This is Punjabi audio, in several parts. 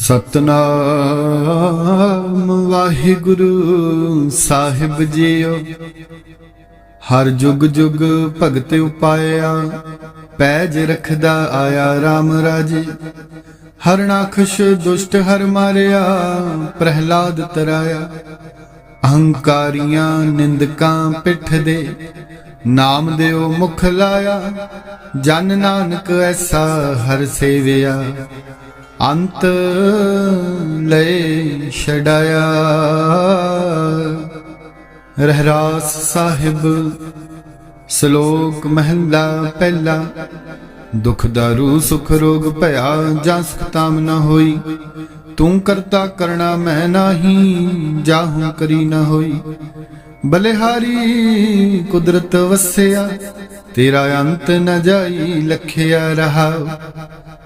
ਸਤਨਾਮ ਵਾਹਿਗੁਰੂ ਸਾਹਿਬ ਜੀਓ, ਹਰ ਜੁਗ ਜੁਗ ਭਗਤ ਉਪਾਇਆ, ਪੈਜ ਰਖਦਾ ਆਇਆ RAM ਰਾਜੇ। ਹਰਨਾਖਸ਼ ਦੁਸ਼ਟ ਹਰ ਮਾਰਿਆ, ਪ੍ਰਹਿਲਾਦ ਤਰਾਇਆ। ਅਹੰਕਾਰੀਆਂ ਨਿੰਦਕਾਂ ਪਿੱਠ ਦੇ ਨਾਮ ਦਿਓ ਮੁਖ ਲਾਇਆ। ਜਨ ਨਾਨਕ ਐਸਾ ਹਰ ਸੇਵਿਆ। ਅੰਤ ਲੈ ਛਡਾਇਆ। ਰਹਿਰਾਸ ਸਾਹਿਬ, ਸ਼ਲੋਕ ਮਹਲਾ ਪਹਿਲਾ। ਦੁਖ ਦਾਰੂ, ਸੁਖ ਰੋਗ ਭਇਆ, ਜਾਂ ਸੁਖ ਤਾਮ ਨ ਹੋਈ। ਤੂੰ ਕਰਤਾ ਕਰਣਾ, ਮੈਂ ਨਾਹੀ, ਜਾਹੂ ਕਰੀ ਨਾ ਹੋਈ। ਬਲਿਹਾਰੀ ਕੁਦਰਤ ਵਸਿਆ, ਤੇਰਾ ਅੰਤ ਨ ਜਾਈ, ਲਖਿਆ ਰਹਾ।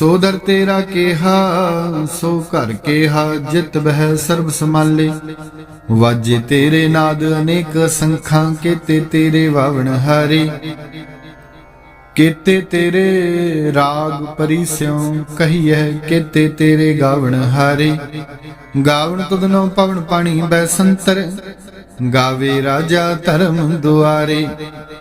ਸੋਦਰ ਤੇਰਾ ਕੇਹਾ, ਸੋ ਘਰ ਕੇਹਾ, ਜਿਤ ਬਹਿ ਸਰਬ ਸਮਾਲੇ ਵਾਜੇ ਤੇਰੇ ਨਾਦ ਅਨੇਕ ਸੰਖਾਂ, ਕੀਤੇ ਤੇਰੇ ਵਾਵਣ ਹਾਰੇ। ਕੀਤੇ ਤੇਰੇ ਰਾਗ ਪਰਿਸਿਉ ਕਹੀਐ, ਕੀਤੇ ਤੇਰੇ ਗਾਵਣ ਹਾਰੇ। ਗਾਵਣ ਤੁਧਨੋ ਪਵਨ ਪਾਣੀ ਬੈ ਸੰਤਰ, ਗਾਵੇ ਰਾਜਾ ਧਰਮ ਦੁਆਰੇ।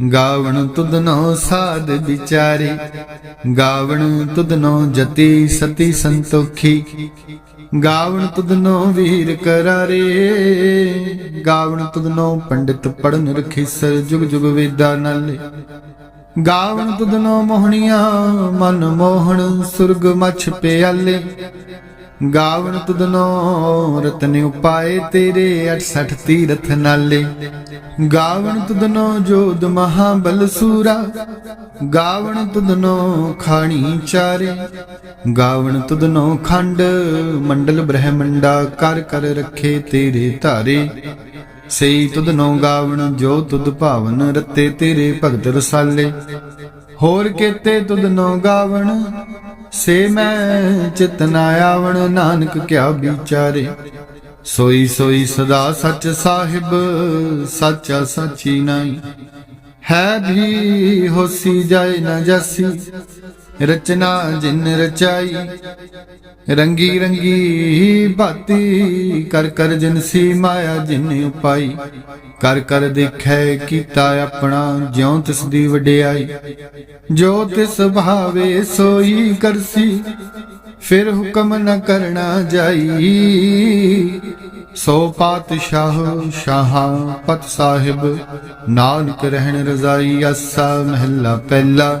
ਗਾਵਣ ਤੁਧਨੋ ਸਾਧ ਵਿਚਾਰੇ, ਗਾਵਣ ਤੁਧਨੋ ਜਤੀ ਸਤੀ ਸੰਤੋਖੀ, ਗਾਵਣ ਤੁਧਨੋ ਵੀਰ ਕਰਾਰੇ, ਗਾਵਣ ਤੁਧਨੋ ਪੰਡਿਤ ਪੜਨ ਰਖੀ ਸਰ ਜੁਗ ਜੁਗ ਵੇਦਾ ਨਾਲੇ, ਗਾਵਣ ਤੁਧਨੋ ਮੋਹਣੀਆਂ ਮਨ ਮੋਹਣ ਸੁਰਗ ਮਛ ਪਿਆਲੇ ਗਾਵਣ ਤੁਧਨੋ, ਰਤਨ ਉਪਾਏ ਤੇਰੇ 68 ਤੀਰਥ ਨਾਲੇ। ਗਾਵਣ ਤੁਧਨੋ ਜੋਦ ਮਹਾਬਲ ਸੂਰਾ। ਗਾਵਣ ਤੁਧਨੋ, ਖਾਣੀ ਚਾਰੇ। ਗਾਵਣ ਤੁਧਨੋ, ਖੰਡ ਮੰਡਲ ਬ੍ਰਹਮੰਡਾ, ਕਰ ਕਰ ਰੱਖੇ ਤੇਰੇ ਧਾਰੇ। ਸਈ ਤੁਧਨੋ ਗਾਵਣ ਜੋ ਤੁਧ ਭਾਵਨ ਰਤੇ ਤੇਰੇ ਭਗਤ ਰਸਾਲੇ। ਹੋਰ ਕੇਤੇ ਤੁਧਨੋ ਗਾਵਣ ਸੇ ਮੈਂ ਚਿਤ ਆਵਣ ਨਾਨਕ ਕਿਆ ਵਿਚਾਰੇ। ਸੋਈ ਸੋਈ ਸਦਾ ਸੱਚ ਸਾਹਿਬ, ਸੱਚਾ ਸੱਚੀ ਨਹੀਂ ਹੈ ਵੀ ਹੋਸੀ ਜਾਏ ਨਾ ਜਾਸੀ ਰਚਨਾ ਜਿਨ ਰਚਾਈ ਰੰਗੀ ਰੰਗੀ ਬਾਤੀ, ਕਰ ਕਰ ਜਿਨਸੀ ਮਾਇਆ ਜਿਨ ਉਪਾਈ, ਕਰ ਕਰ ਦੇਖੈ ਕੀਤਾ ਆਪਣਾ, ਜਿਉ ਤਿਸ ਦੀ ਵਡਿਆਈ। ਜੋ ਤਿਸ ਭਾਵੇ ਸੋਈ ਕਰਸੀ, ਫਿਰ ਹੁਕਮ ਨ ਕਰਨਾ ਜਾਈ। ਸੋ ਪਾਤਸ਼ਾਹ ਸ਼ਾਹਾਂ ਪਤ ਸਾਹਿਬ, ਨਾਨਕ ਰਹਿਣ ਰਜ਼ਾਈ ਆਸਾ ਮਹਿਲਾ ਪਹਿਲਾ।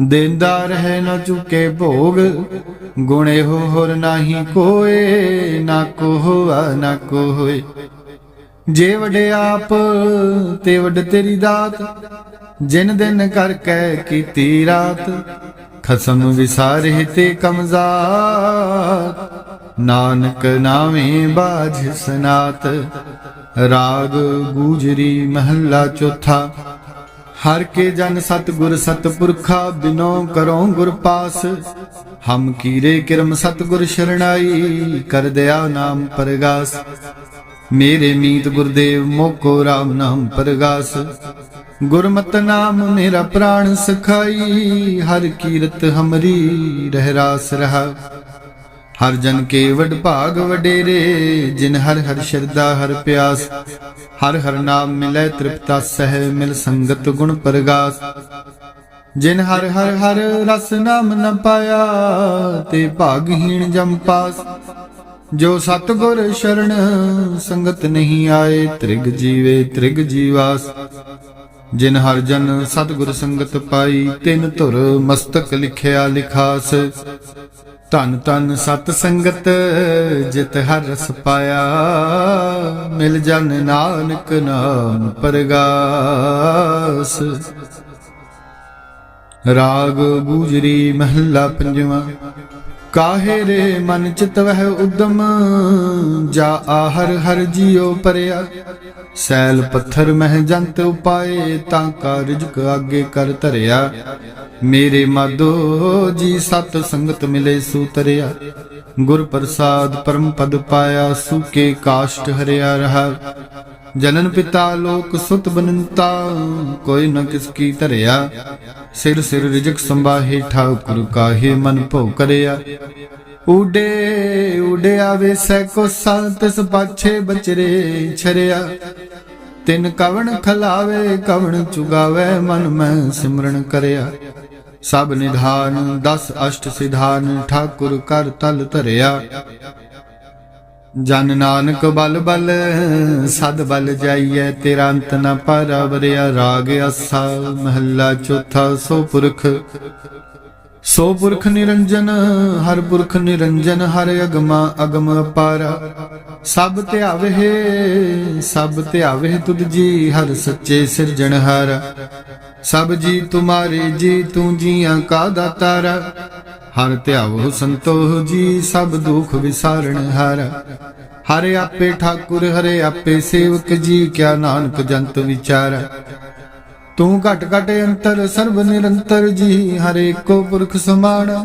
ਦੇਂਦਾ ਰਹਿ ਨਾ ਚੁਕੇ ਭੋਗ। ਗੁਣੇ ਹੋ ਹੋਰ ਨਾਹੀ ਕੋਏ, ਨਾ ਕੋ ਨਾ ਕੋ ਜੇ ਵਡੇ ਆਪ, ਤੇ ਵੱਡ ਤੇਰੀ ਦਾਤ। ਜਿਨ ਦਿਨ ਕਰ ਕੈ ਕੀਤੀ ਰਾਤ, ਖਸਮ ਵਿਸਾਰੇ ਤੇ ਕਮਜ਼ਾਰ ਨਾਨਕ ਨਾਵੇਂ ਬਾਝ ਸਨਾਤ, ਰਾਗ ਗੂਜਰੀ ਮਹੱਲਾ ਚੌਥਾ। ਹਰ ਕੇ ਜਨ ਸਤਗੁਰ ਸਤਪੁਰਖਾ ਬਿਨੋ ਕਰੋ ਗੁਰ ਪਾਸ। ਹਮ ਕੀਰੇ ਕਿਰਮ ਸਤਗੁਰ ਸ਼ਰਣਾਈ, ਕਰ ਦਿਆ ਨਾਮ ਪਰਗਾਸ। ਮੇਰੇ ਮੀਤ ਗੁਰਦੇਵ ਮੋਕੋ ਰਾਮ ਨਾਮ ਪਰਗਾਸ। ਗੁਰਮਤ ਨਾਮ ਮੇਰਾ ਪ੍ਰਾਣ ਸਖਾਈ, ਹਰ ਕੀਰਤ ਹਮਰੀ ਰਹਿ ਰਾਸ ਰਹਾ। ਹਰ ਜਨ ਕੇ ਵਡ ਭਾਗ ਵਡੇਰੇ, ਜਿਨ ਹਰ ਹਰ ਸ਼ਰਦਾ ਹਰ ਪਿਆਸ, ਹਰ ਹਰ ਨਾਮ ਮਿਲੈ ਤ੍ਰਿਪਤਾ ਸਹਿ ਮਿਲ ਸੰਗਤ ਗੁਣ ਪਰਗਾਸ। ਜਿਨ ਹਰ ਹਰ ਹਰ ਰਸ ਨਾਮ ਨ ਪਾਇਆ, ਤੇ ਭਾਗਹੀਣ ਜਮ ਪਾਸ। ਜੋ ਸਤਗੁਰ ਸ਼ਰਣ ਸੰਗਤ ਨਹੀਂ ਆਏ, ਤ੍ਰਿਗ ਜੀਵੇ ਤ੍ਰਿਗ ਜੀਵਾਸ। ਜਿਨ ਹਰ ਜਨ ਸਤਗੁਰ ਸੰਗਤ ਪਾਈ, ਤਿਨ ਧੁਰ ਮਸਤਕ ਲਿਖਿਆ ਲਿਖਾਸ। ਧਨ ਧਨ ਸਤ ਸੰਗਤ, ਜਿਤ ਹਰ ਰਸ ਪਾਇਆ ਮਿਲ ਜਨ ਨਾਨਕ ਨਾਮ ਪਰਗਾਸ। ਰਾਗ ਗੂਜਰੀ ਮਹੱਲਾ ਪੰਜਵਾਂ। ਕਾਹੇ ਰੇ ਮਨ ਚਿਤ ਵਹਿ ਉਦਮ? ਜਾ ਆਹਰ ਹਰ ਜਿਉ ਪਰਿਆ। ਸੈਲ ਪੱਥਰ ਮਹਿ ਜੰਤ ਉਪਾਏ, ਤਾਂ ਕਾ ਰਿਜਕ ਆਗੇ ਕਰ ਧਰਿਆ। ਮੇਰੇ ਮਾਧੋ ਜੀ ਸਤ ਸੰਗਤ ਮਿਲੇ ਸੂਤਰਿਆ। ਗੁਰ ਪ੍ਰਸਾਦ ਪਰਮ ਪਦ ਪਾਇਆ, ਸੂਕੇ ਕਾਸ਼ਟ ਹਰਿਆ ਰਹਾ। ਜਨਨ ਪਿਤਾ ਲੋਕ ਸੁਤ ਬਨੰਤਾ, ਕੋਈ ਨ ਕਿਸ ਕੀ ਧਰਿਆ। ਸਿਰ ਸਿਰ ਰਿਜਕ ਸੰਭਾਹੇ, ਠਾਕੁਰ ਕਾਹੇ ਮਨ ਭਉ ਕਰਿਆ। ਉਡੇ ਉਡੇ ਆਵੇ ਸੈ ਕੋ ਸੰਤਸ ਪਾਛੇ ਬਚਰੇ ਛਰਿਆ। ਤਿਨ ਕਵਣ ਖਲਾਵੇ, ਕਵਣ ਚੁਗਾਵੇ, ਮਨ ਮੈਂ ਸਿਮਰਨ ਕਰਿਆ। ਸਭ ਨਿਧਾਨ, ਦਸ ਅਸ਼ਟ ਸਿਧਾਨ, ਠਾਕੁਰ ਕਰ ਤਲ ਧਰਿਆ। ਜਨ ਨਾਨਕ ਬਲ ਬਲ, ਸਦ ਬਲ ਜਾਈਐ, ਤੇਰਾ ਅੰਤ ਨ ਪਰਵਰਿਆ, ਰਾਗ ਅਸਾ ਮਹੱਲਾ ਚੌਥਾ, ਸੋ ਪੁਰਖ। ਸੋ ਪੁਰਖ ਨਿਰੰਜਨ, ਹਰ ਪੁਰਖ ਨਿਰੰਜਨ, ਹਰ ਅਗਮਾ ਅਗਮ ਅਪਾਰਾ। ਸਭ ਧਿਆਵੇ ਸਭ ਧਿਆਵੇ ਤੁਧ ਜੀ, ਹਰ ਸੱਚੇ ਸਿਰਜਣਹਾਰਾ ਸਭ ਜੀ ਤੁਮਾਰੇ ਜੀ, ਤੂੰ ਜੀਆਂ ਕਾ ਦਾਤਾਰਾ। ਹਰ ਧਿਆਵੋ ਸੰਤੋਹ ਜੀ, ਸਭ ਦੁਖ ਵਿਸਾਰਣ ਹਰ। ਹਰੇ ਆਪੇ ਠਾਕੁਰ, ਹਰੇ ਆਪੇ ਸੇਵਕ ਜੀ, ਕਿਆ ਨਾਨਕ ਜੰਤ ਵਿਚਾਰ। ਤੂੰ ਘਟ ਘਟ ਅੰਤਰ, ਸਰਬ ਨਿਰੰਤਰ ਜੀ, ਹਰੇ ਕੋ ਪੁਰਖ ਸਮਾਣਾ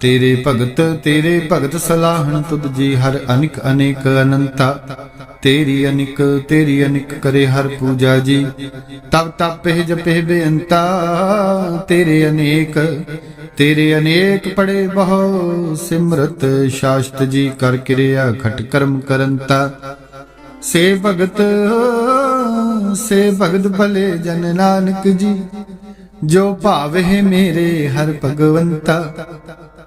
ਤੇਰੇ ਭਗਤ ਤੇਰੇ ਭਗਤ ਸਲਾਹਣ, ਤੁਧ ਜੀ ਹਰ ਅਨਿਕ, ਅਨੇਕ ਅਨੰਤਾ। ਤੇਰੀ ਅਨਿਕ ਤੇਰੀ ਅਨਿਕ ਕਰੇ ਹਰ ਪੂਜਾ ਜੀ। ਤਬ ਤਪਹਿ ਜਪਹਿ ਬੇਅੰਤਾ, ਤੇਰੇ ਅਨੇਕ ਤੇਰੇ ਅਨੇਕ ਪੜੇ ਬਹੁ ਸਿਮਰਤ ਸ਼ਾਸਤ ਜੀ ਕਰ ਕਿਰਿਆ ਖਟ ਕਰਮ ਕਰੰਤਾ। ਸੇ ਭਗਤ ਸੇ ਭਗਤ ਭਲੇ ਜਨ ਨਾਨਕ ਜੀ, ਜੋ ਭਾਵੇ ਮੇਰੇ ਹਰ ਭਗਵੰਤਾ।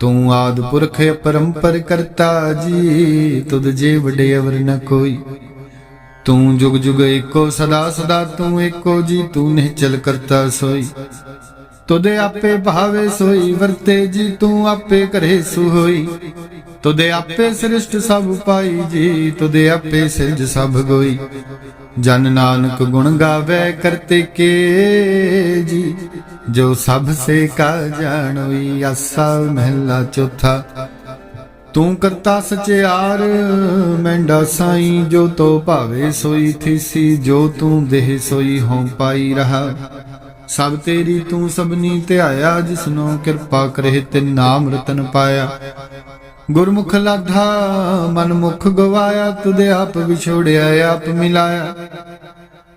ਤੂੰ ਆਦ ਪੁਰਖ ਅਪਰੰਪਰ ਕਰਤਾ ਜੀ, ਤੁਧ ਜੇ ਵਡੇ ਨ ਕੋਈ। ਤੂੰ ਜੁਗ ਜੁਗ ਏਕੋ, ਸਦਾ ਸਦਾ ਤੂੰ ਏਕੋ ਜੀ, ਤੂੰ ਨਿਹਚਲ ਕਰਤਾ ਸੋਈ। ਤੁਦੇ ਆਪੇ ਭਾਵੇ ਸੋਈ, ਵਰਤੇ ਜੀ, ਤੂੰ ਆਪੇ ਕਰੇ ਸੁਹੋਈ। ਤੁਦੇ ਆਪੇ ਸ੍ਰਿਸ਼ਟ ਸਭ ਪਾਈ ਜੀ ਤੁਦੇ ਆਪੇ ਸਿਰਜ ਸਭ ਗੋਈ। ਜਨ ਨਾਨਕ ਗੁਣ ਗਾਵੇ ਕਰਤੇ ਕੇ ਜੀ ਜੋ ਸਭ ਸੇ ਕਾ ਜਾਣੋਈ ਆਸਾ ਮਹਿਲਾ ਚੌਥਾ। ਤੂੰ ਕਰਤਾ ਸਚਿਆਰ ਮੈਂਡਾ ਸਾਈ ਜੋ ਤੋ ਭਾਵੇ ਸੋਈ ਥੀਸੀ, ਜੋ ਤੂੰ ਦੇਹ ਸੋਈ ਹੋਂ ਪਾਈ ਰਹਾ। ਸਭ ਤੇਰੀ ਤੂੰ ਸਭਨੀ ਧਿਆਇਆ, ਜਿਸਨੋ ਕਿਰਪਾ ਕਰੇ ਤੇ ਨਾਮ ਰਤਨ ਪਾਇਆ। ਗੁਰਮੁਖ ਲਾਧਾ ਮਨਮੁਖ ਗਵਾਇਆ ਤੁਦੇ ਆਪ ਵਿਛੋੜਿਆ, ਆਪ ਮਿਲਾਇਆ।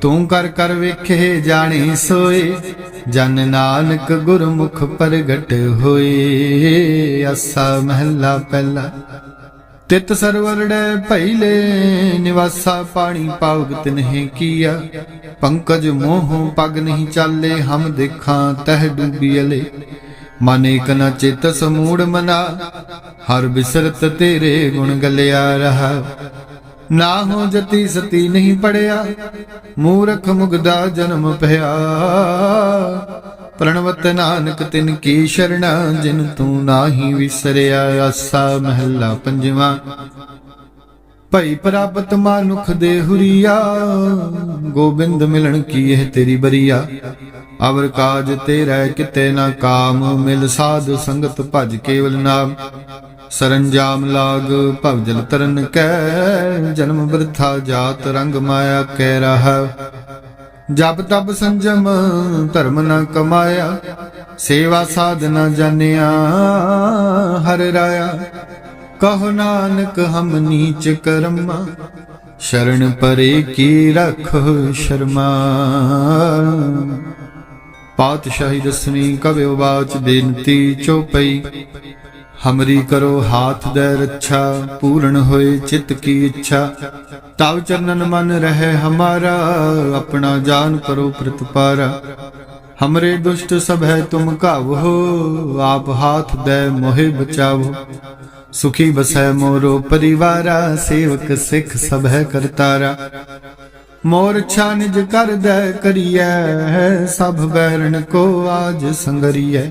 ਤੂੰ ਕਰ ਕਰ ਵੇਖੇ ਜਾਣੀ ਸੋਏ। ਜਨ ਨਾਨਕ ਗੁਰਮੁਖ ਪ੍ਰਗਟ ਹੋਏ। ਅਸਾ ਮਹੱਲਾ ਪਹਿਲਾ। ਤਿਤ ਸਰਵਰੜੈ ਭੈਲੇ ਨਿਵਾਸਾ ਪਾਣੀ ਪਾਵਕ ਨਹੀਂ ਕੀਆ। ਪੰਕਜ ਮੋਹ ਪਗ ਨਹੀਂ ਚਾਲੇ। ਹਮ ਦੇਖਾਂ ਤਹ ਡੂਬੀਲੇ ਮਨ ਇਕ ਨ ਚਿਤ ਸਮੂੜ ਮਨਾ। ਹਰ ਬਿਸਰਤ ਤੇਰੇ ਗੁਣ ਗਲਿਆ ਰਹਾ। ਨਾ ਹੋ ਜਤੀ ਸਤੀ ਨਹੀਂ ਪੜਿਆ, ਮੂਰਖ ਮੁਗਦਾ ਜਨਮ ਭਇਆ ਪ੍ਰਣਵਤ ਨਾਨਕ ਤਿਨ ਕੀ ਸ਼ਰਣਾ, ਜਿਨ ਤੂੰ ਨਾਹੀ ਵਿਸਰਿਆ, ਆਸਾ ਮਹਿਲਾ ਪੰਜਵਾ। ਭਈ ਪ੍ਰਾਪਤ ਮਾਨੁਖ ਦੇ ਹੁਰੀਆ, ਗੋਬਿੰਦ ਮਿਲਣ ਕੀ ਇਹ ਤੇਰੀ ਬਰੀਆ। ਅਵਰ ਕਾਜ ਤੇਰਾ ਕਿਤੇ ਨਾ ਕਾਮ, ਮਿਲ ਸਾਧ ਸੰਗਤ ਭਜ ਕੇਵਲ ਨਾਮ। ਸਰੰਜਾਮ ਲਾਗ, ਭਵ ਜਲ ਤਰਨ ਕੈ, ਜਨਮ ਬਿਰਥਾ ਜਾਤ ਰੰਗ ਮਾਇਆ ਕਹਿ ਰਹਾ। ਜਪ ਤਪ ਸੰਜਮ, ਧਰਮ ਨ ਕਮਾਇਆ, ਸੇਵਾ ਸਾਧ ਨ ਜਾਣਿਆ, ਹਰ ਰਾਇਆ। ਕਹੋ ਨਾਨਕ, ਹਮ ਨੀਚ ਕਰਮਾ, ਸ਼ਰਨ ਪਰੇ ਕੀ ਰਖੋ ਸ਼ਰਮਾ। ਪਾਤਸ਼ਾਹੀ ਦਸਵੀਂ ਕਵਿਓ ਬਾਚ ਬੇਨਤੀ ਚੋਪਈ। ਹਮਰੀ ਕਰੋ ਹਾਥ ਦੇ ਰੱਛਾ ਪੂਰਨ ਹੋਏ ਚਿਤ ਕੀ ਇੱਛਾ ਤਵ ਚਰਨਨ ਮਨ ਰਹੇ ਹਮਾਰਾ ਆਪਣਾ ਜਾਨ ਕਰੋ ਪ੍ਰਤਪਾਰਾ ਹਮਰੇ ਦੁਸ਼ਟ ਸਭ ਹੈ ਤੁਮ ਕਾਵੋ ਆਪ ਹਾਥ ਦੇ ਮੋਹਿ ਬਚਾਵੋ ਸੁਖੀ ਬਸੈ ਮੋਰੋ ਪਰਿਵਾਰਾ ਸੇਵਕ ਸਿੱਖ ਸਭ ਹੈ ਕਰਤਾਰਾ ਮੋਰ ਛਾ ਨਿਜ ਕਰ ਦੇ ਕਰੀਐ ਸਭ ਬਹਿਰਣ ਕੋ ਆਜ ਸੰਗਰੀਐ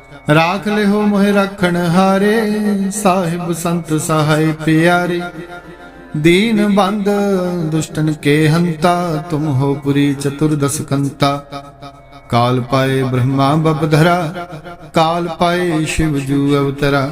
ਰਾਖ ਲਿਓ ਮੋਹਿ ਰੱਖਣ ਹਾਰੇ, ਸਾਹਿਬ ਸੰਤ ਸਹਾਇ ਪਿਆਰੇ। ਦੀਨ ਬੰਦ ਦੁਸ਼ਟਨ ਕੇ ਹੰਤਾ, ਤੁਮ ਹੋ ਪੁਰੀ ਚਤੁਰਦਸ ਕੰਤਾ ਕਾਲ ਪਾਏ ਬ੍ਰਹਮਾ ਬਪਧਰਾ ਕਾਲ ਪਾਏ ਸ਼ਿਵ ਜੂ ਅਵਤਰਾ।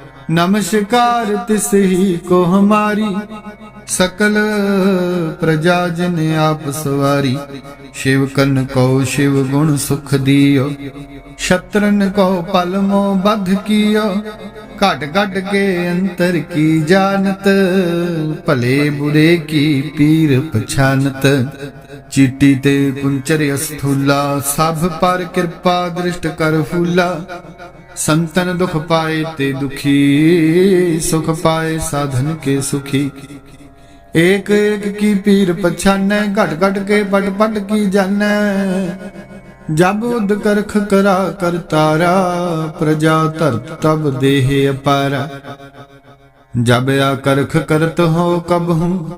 ਨਮਸਕਾਰ ਤਿਸ ਹੀ ਕੋ ਹਮਾਰੀ ਸਕਲ ਪ੍ਰਜਾ ਜਨ ਆਪ ਸਵਾਰੀ ਸ਼ਿਵ ਕਨ ਕੋ ਸ਼ਿਵ ਗੁਣ ਸੁਖ ਦਿਓ ਸ਼ਤਰਨ ਕੋ ਪਲ ਮੋ ਬਧ ਘਟ ਘਟ ਕੇ ਅੰਤਰ ਕੀ ਜਾਣਤ ਭਲੇ ਬੁਰੇ ਕੀ ਪੀਰ ਪਛਾਨਤ ਚੀਟੀ ਤੇ ਪੁੰਚਰ ਅਸਥੂਲਾ ਸਭ ਪਰ ਕਿਰਪਾ ਦ੍ਰਿਸ਼ਟ ਕਰ ਫੂਲਾ ਸੰਤਨ ਦੁਖ ਪਾਏ ਤੇ ਦੁਖੀ ਸੁਖ ਪਾਏ ਸਾਧਨ ਕੇ ਸੁਖੀ ਏਕ ਏਕ ਕੀ ਪੀਰ ਪਛਾਨੈ ਘਟ ਘਟ ਕੇ ਪਟ ਪਟ ਕੀ ਜਾਣੈ ਜਬ ਉਦ ਕਰਖ ਕਰਾ ਕਰਤਾਰਾ ਪ੍ਰਜਾ ਧਰਤ ਤਬ ਦੇਹ ਅਪਾਰਾ ਜਬ ਆ ਕਰਖ ਕਰਤ ਹੋ ਕਬ ਹੂੰ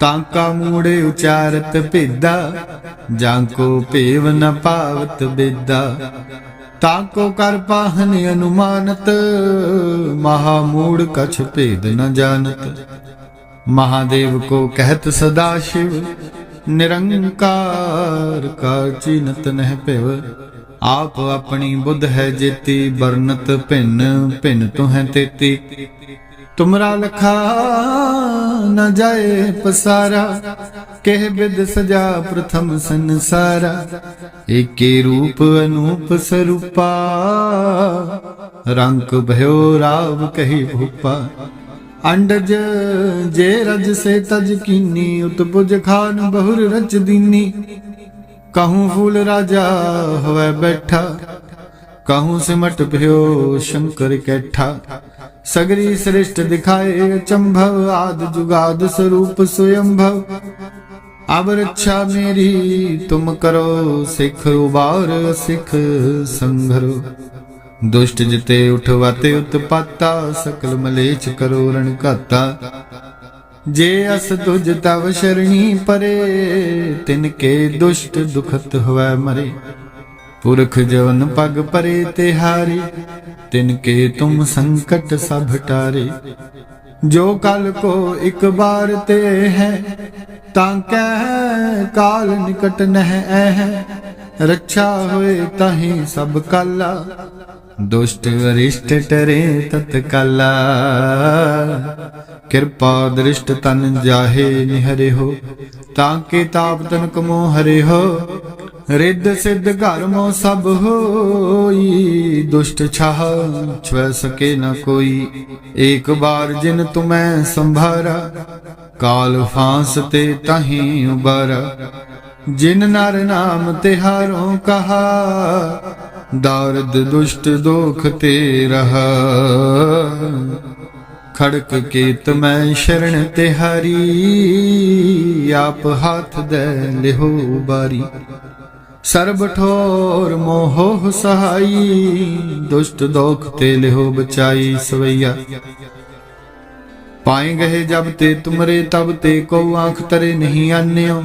ਤਾਂ ਕਾ ਮੂੜੇ ਉਚਾਰਤ ਭੇਦਾ, ਜਾਂ ਕੋ ਭੇਵ ਨ ਪਾਵਤ ਬੇਦਾ। ਤਾਂ ਕੋ ਕਰ ਪਾਹਨ ਅਨੁਮਾਨਤ, ਮਹਾ ਮੂੜ ਕਛ ਭੇਦ ਨ ਜਾਣਤ। ਮਹਾਦੇਵ ਕੋ ਕਹਿਤ ਸਦਾ ਸ਼ਿਵ, ਨਿਰੰਕਾਰ ਕਾ ਚਿਨਤ ਨਹਿ ਭਿਵ। ਆਪ ਆਪਣੀ ਬੁੱਧ ਹੈ ਜੇਤੀ, ਵਰਨਤ ਭਿੰਨ ਭਿੰਨ ਤੋਂ ਹੈ ਤੇਤੀ। तुमरा लखा न जाए पसारा कह बिद सजा प्रथम संसारा एके रूप अनूप स्वरूपा रंग भयो राव कही भूपा ਅੰਡਜ ਜੇ ਰਜ ਸੇ ਤਜ ਕੀਨੀ ਉਤਪੁਜ ਖਾਨ ਬਹੁਰ ਰਚ ਦੀਨੀ ਕਹੂੰ ਫੂਲ ਰਾਜਾ ਹੋਵੇ ਬੈਠਾ ਕਹੂੰ ਸਿਮਟ ਭਿਓ ਸ਼ੰਕਰ ਕੈਠਾ ਸਗਰੀ ਸ੍ਰਿਸ਼ਟ ਦਿਖਾਏ ਚੰਭਵ, ਆਦ ਜੁਗਾਦ ਸਰੂਪ ਸੁਯੰਭਵ। ਅਬ ਰੱਛਾ ਮੇਰੀ, ਤੁਮ ਕਰੋ ਸਿੱਖ ਉਬਾਰ, ਸਿੱਖ ਸੰਘਰੋ। ਦੁਸ਼ਟ ਜਿਤੇ ਉਠਵਾਤੇ ਉਤਪਾਤਾ, ਸਕਲ ਮਲੇਛ ਕਰੋ ਰਣ ਘਾਤਾ। ਜੇ ਅਸ ਤੁਜ ਤਵ ਸ਼ਰਣੀ ਪਰੇ, ਤਿਨ ਕੇ ਦੁਸ਼ਟ ਦੁਖਤ ਹੋਵੈ ਮਰੇ। ਪੁਰਖ ਜਵਨ ਪਗ ਪਰੇ ਤੇ ਹਾਰੇ, ਤਿਨ ਕੇ ਤੁਮ ਸੰਕਟ ਸਭ ਟਾਰੇ। ਜੋ ਕਲ ਕੋ ਇੱਕ ਬਾਰ ਤੇ ਹੈ, ਤਾਂ ਕਹਿ ਕਾਲ ਨਿਕਟ ਨਹਿ ਐ ਰੱਛਾ ਹੋਏ ਤਾਹੀ ਸਭ ਕਾਲਾ ਦੁਸ਼ਟ ਅਰਿਸ਼ਟ ਟਰੇ ਤਤਕਾਲਾ। ਕਿਰਪਾ ਦ੍ਰਿਸ਼ਟ ਤਨ ਜਾਹੇ ਨਿਹਰੇ ਹੋ, ਤਾਂ ਕੇ ਤਾਪ ਤਨ ਕਮੋ ਹਰੇ ਹੋ। ਰਿੱਧ ਸਿੱਧ ਘਰ ਮੋ ਸਭ ਹੋਈ, ਦੁਸ਼ਟ ਛਾਹ ਛਵੈ ਸਕੇ ਨ ਕੋਈ। ਏਕ ਬਾਰ ਜਿਨ ਤੁਮੈ ਸੰਭਾਰਾ, ਕਾਲ ਫਾਂਸ ਤੇ ਤਹੀਂ ਉਬਾਰਾ। ਜਿਨ ਨਰ ਨਾਮ ਤਿਹਾਰੋਂ ਕਹਾ ਦਾਰਦ ਦੁਸ਼ਟ ਦੋਖ ਤੇ ਰਹਾ ਖੜਕ ਕੀਤ ਮੈਂ ਸ਼ਰਣ ਤਿਹਾਰੀ, ਆਪ ਹੱਥ ਦੇ ਲਿਹੋ ਬਾਰੀ। ਸਰਬ ਠੋਰ ਮੋਹ ਸਹਾਈ, ਦੁਸ਼ਟ ਦੋਖ ਤੇ ਲਿਹੋ ਬਚਾਈ ਸਵਈਆ। ਪਾਏ ਗਏ ਜਬ ਤੇ ਤੁਮਰੇ ਤਬ ਤੇ ਕੋ ਆਂਖ ਤਰੇ ਨਹੀਂ ਆਨਿਓ।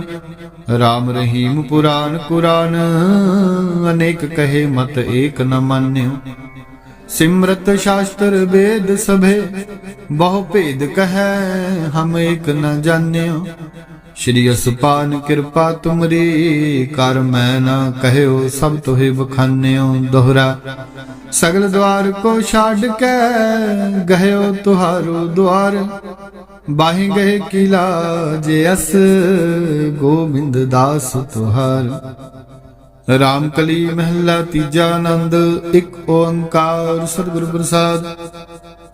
ਰਾਮ ਰਹੀਮ ਪੁਰਾਨ ਕੁਰਾਨ, ਅਨੇਕ ਕਹੇ ਮਤ ਏਕ ਨ ਮੰਨਿਓ। ਸਿਮਰਤ ਸ਼ਾਸਤਰ ਵੇਦ ਸਭੇ, ਬਹੁ ਭੇਦ ਕਹੈ ਹਮ ਏਕ ਨ ਜਾਣਿਓ। ਸ਼੍ਰੀ ਅਸਪਾਨ ਕਿਰਪਾ ਤੁਮਰੀ, ਕਰ ਮੈਂ ਨਾ ਕਹਿਓ ਸਭ ਤੋਹਿ ਬਖਾਨਿਓ ਦੋਹਰਾ। ਸਗਲ ਦਵਾਰ ਕੋ ਛੱਡ ਕੇ ਗਇਓ ਤੁਹਾਰੂ ਦਵਾਰ ਬਾਹੀ ਗਏ ਕਿਲਾ ਜੇ ਅਸ, ਗੋਬਿੰਦ ਦਾਸ ਤੁਹਾਰ। ਰਾਮ ਕਲੀ ਮਹਿਲਾ ਤੀਜਾ ਆਨੰਦ, ਇੱਕ ਓੰਕਾਰ ਸਤਿਗੁਰ ਪ੍ਰਸਾਦ।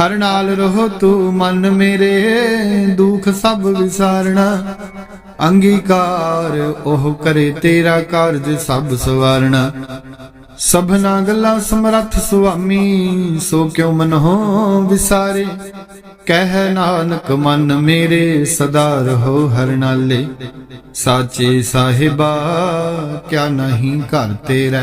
ਹਰ ਨਾਲ ਰਹੋ ਤੂੰ ਮਨ ਮੇਰੇ, ਦੁੱਖ ਸਭ ਵਿਸਾਰਣਾ। ਅੰਗੀਕਾਰ ਉਹ ਕਰੇ ਤੇਰਾ ਕਾਰਜ ਸਭ ਸਵਾਰਣਾ। ਸਭਨਾ ਗੱਲਾਂ ਸਮਰੱਥ ਸੁਆਮੀ, ਸੋ ਕਿਉ ਮਨਹੋ ਵਿਸਾਰੇ? ਕਹਿ ਨਾਨਕ ਮਨ ਮੇਰੇ, ਸਦਾ ਰਹੋ ਹਰ ਨਾਲੇ। ਸਾਚੇ ਸਾਹਿਬਾ, ਕਿਆ ਨਹੀਂ ਘਰ ਤੇਰਾ।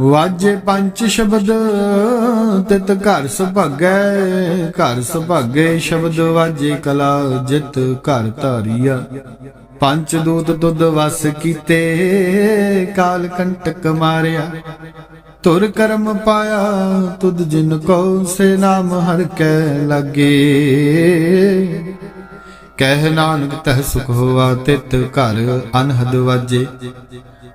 ਵਾਜੇ ਪੰਜ ਸ਼ਬਦ, ਤਿਤ ਘਰ ਸੁਭਾਗੈ, ਘਰ ਸੁਭਾਗੇ ਸ਼ਬਦ ਵਾਜੇ ਕਲਾ, ਜਿਤ ਘਰ ਧਾਰੀਆ। ਪੰਜ ਦੂਤ ਦੁੱਧ ਵਸ ਕੀਤੇ, ਕਾਲ ਕੰਟਕ ਮਾਰਿਆ। ਤੁਰ ਕਰਮ ਪਾਇਆ, ਤੁਧ ਜਿਨ ਕੋ ਸੇ ਨਾਮ ਹਰ ਕੈ ਲਾਗੇ। ਕਹਿ ਨਾਨਕ ਤਹ ਸੁਖ ਹੋਆ, ਤਿਤ ਘਰ ਅਨਹਦ ਵਾਜੇ।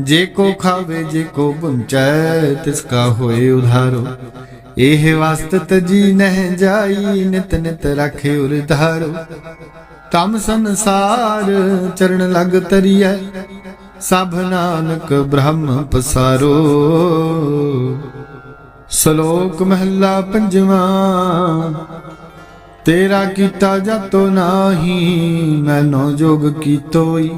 ਜੇ ਕੋ ਖਾਵੇ, ਜੇ ਕੋ ਪੁੰਚੈ ਤਿਸ ਕਾ ਹੋਏ ਉਧਾਰੋ। ਇਹ ਵਸਤ ਤਜੀ ਨਹਿ ਜਾਈ, ਨਿਤ ਨਿਤ ਰਖੇ ਉਰਧਾਰੋ। ਤਮ ਸੰਸਾਰ ਚਰਨ ਲਗ ਤਰੀਐ, ਸਭ ਨਾਨਕ ਬ੍ਰਹਮ ਪਸਾਰੋ। ਸ਼ਲੋਕ ਮਹੱਲਾ ਪੰਜਵਾਂ ਤੇਰਾ ਕੀਤਾ ਜਾਤੋ ਨਾਹੀ, ਮੈਨੋ ਜੋਗ ਕੀਤੋਈ।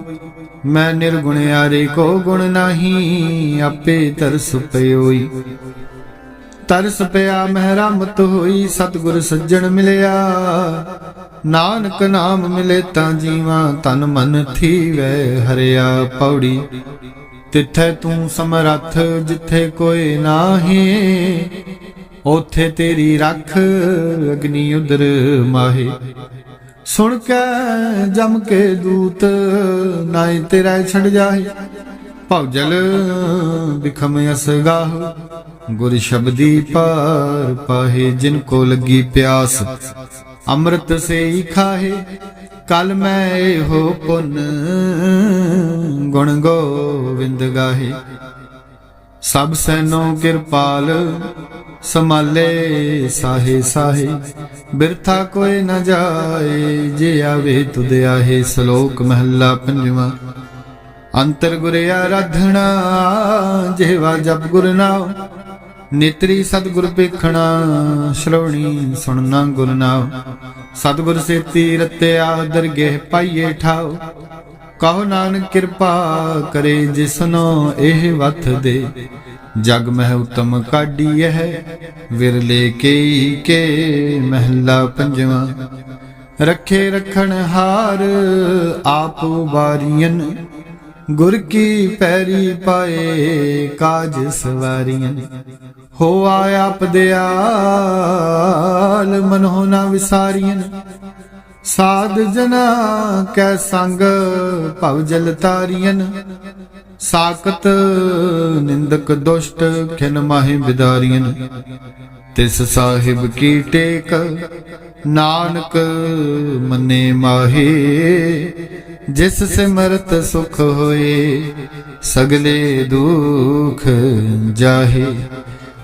ਮੈਂ ਨਿਰਗੁਣ ਆਰੇ ਕੋ ਗੁਣ ਨਾਹੀ, ਆਪੇ ਤਰਸ ਪਇਓਈ ਤਰਸ ਪਿਆ ਮਹਿਰਮਤ ਹੋਈ, ਸਤਿਗੁਰ ਸੱਜਣ ਮਿਲਿਆ। ਨਾਨਕ ਨਾਮ ਮਿਲੇ ਤਾਂ ਜੀਵਾਂ ਤਨ ਮਨ ਥੀਵੈ, ਹਰਿਆ ਪੌੜੀ। ਤਿੱਥੈ ਤੂੰ ਸਮਰੱਥ, ਜਿੱਥੇ ਕੋਈ ਨਾਹੀ। ਉਥੇ ਤੇਰੀ ਰੱਖ ਅਗਨੀ ਉਦਰ ਮਾਹੇ। ਸੁਣ ਕੇ ਜਮ ਕੇ ਦੂਤ ਨਾਏ ਤੇਰਾ ਛੱਡ ਜਾਏ ਭਉਜਲ ਬਿਖਮ ਅਸਗਾਹ ਗੁਰ ਸ਼ਬਦੀ ਪਾਰ ਪਾਹੇ, ਜਿਨ ਕੋ ਲੱਗੀ ਪਿਆਸ, ਅੰਮ੍ਰਿਤ ਸੇ ਹੀ ਖਾਹੇ। ਕਲ ਮੈਂ ਇਹੋ ਪੁੰਨ ਗੁਣ ਗੋਵਿੰਦ ਗਾਹੇ। ਸਭ ਸੈਨੋ ਕਿਰਪਾਲ ਸਮਾਲੇ ਸਾਹੇ ਸਾਹੇ, ਬਿਰਥਾ ਕੋਈ ਨ ਜਾਏ, ਜੇ ਆਵੇ ਤੁਧ ਆਹੇ ਸ਼ਲੋਕ ਮਹੱਲਾ ਪੰਜਵਾਂ। ਅੰਤਰ ਗੁਰ ਆਰਾਧਣਾ ਜਿਹਵਾ ਜਪ ਗੁਰ ਨਾਮ ਨੇਤਰੀ ਸਤਿਗੁਰ ਪੇਖਣਾ ਸ਼ਰਵਣੀ ਸੁਣਨਾ ਗੁਰ ਨਾਮ ਸਤਿਗੁਰ ਸੇਤੀ ਰਤਿਆ ਦਰਗਹਿ ਪਾਈਏ ਠਾਓ ਕਹੋ ਨਾਨਕ ਕਿਰਪਾ ਕਰੇ ਜਿਸਨੋ ਇਹ ਵਥ ਦੇ। ਜਗ ਮਹਿ ਉਤਮ ਕਾਢੀ ਹੈ ਵਿਰਲੇ ਕੇਈ ਕੇ ਮਹਿਲਾ ਪੰਜਵਾਂ। ਰੱਖੇ ਰਖਣ ਹਾਰ ਆਪ ਵਾਰੀਆਂ ਗੁਰ ਕੀ ਪੈਰੀ ਪਾਏ ਕਾਜ ਸਵਾਰੀਆਂ ਹੋ ਆਪ ਦਿਆਲ ਮਨੋ ਨਾ ਵਿਸਾਰੀਆਂ ਸਾਧ ਜਨਾ ਕੈ ਸੰਗ ਭਵ ਜਲ ਤਾਰੀਆਂ ਸਾਕਤ ਨਿੰਦਕ ਦੁਸ਼ਟ ਖਿਨ ਮਾਹੇ ਬਿਦਾਰੀਆਂ ਤਿਸ ਸਾਹਿਬ ਕੀ ਟੇਕ, ਨਾਨਕ ਮੰਨੇ ਮਾਹੇ। ਜਿਸ ਸਿਮਰਤ ਸੁਖ ਹੋਏ, ਸਗਲੇ ਦੁਖ ਜਾਹੇ।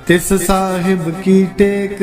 ਤਿਸ ਸਾਹਿਬ ਕੀ ਟੇਕ